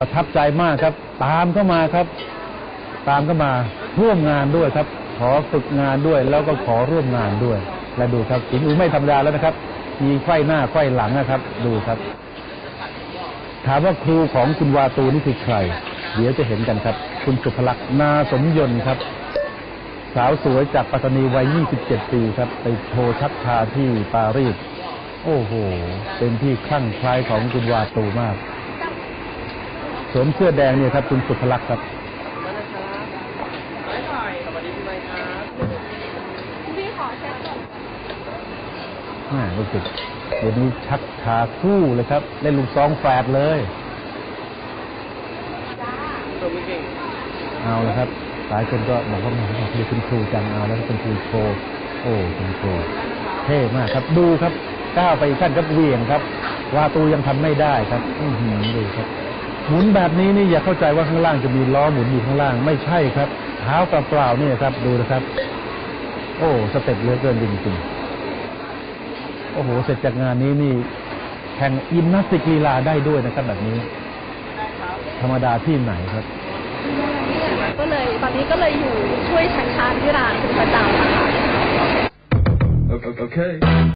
ประทับใจมากครับ ตามเข้ามาครับ ตามเข้ามาร่วมงานด้วยครับ ขอฝึกงานด้วยแล้วก็ขอร่วมงานด้วย และดูครับสิงห์อูไม่ธรรมดาแล้วนะครับ มีไข้หน้าไข้หลังนะครับ ดูครับ ถามว่าครูของคุณวาตูนี่คือใคร เดี๋ยวจะเห็นกันครับ คุณสุภลักษณ์นาสมยนต์ครับ สาวสวยจากปัตตานีวัย 27 ปีครับ ไปโชว์ชักพาที่ปารีสโอ้โหเป็นที่คลั่งคล้ายของคุณวาตูมาก สวมเสื้อแดงเนี่ยครับคุณสุภลักษณ์ครับพี่ขอเช็คก่อนแม่รู้สึกเดี๋ยวนี้ชักขาคู่เลยครับ เล่นลูกซองแฝดเลยเอาละครับหลายคนก็บอกว่าแหมอยากดูคุณครูจังเอาแล้วคุณครูโชว์โอ้คุณครูเท่มากครับ ดูครับก้าวไปอีกขั้นครับเหวียงครับวาตูยังทำไม่ได้ครับ อือหือดูครับ หมุนแบบนี้นี่อย่าเข้าใจว่าข้างล่างจะมีล้อหมุนอยู่ข้างล่าง ไม่ใช่ครับ เท้าเปล่าๆเนี่ยครับ ดูนะครับ โอ้สเต็ปเหลือเกินจริงๆโอ้โหเสร็จจากงานนี้นี่แข่งยิมนาสติกลีลาได้ด้วยนะครับแบบนี้ ธรรมดาที่ไหนครับ ก็เลยตอนนี้ก็เลยอยู่ช่วยชักชานที่ร้านเป็นประจำอะค่ะ Okay. okay.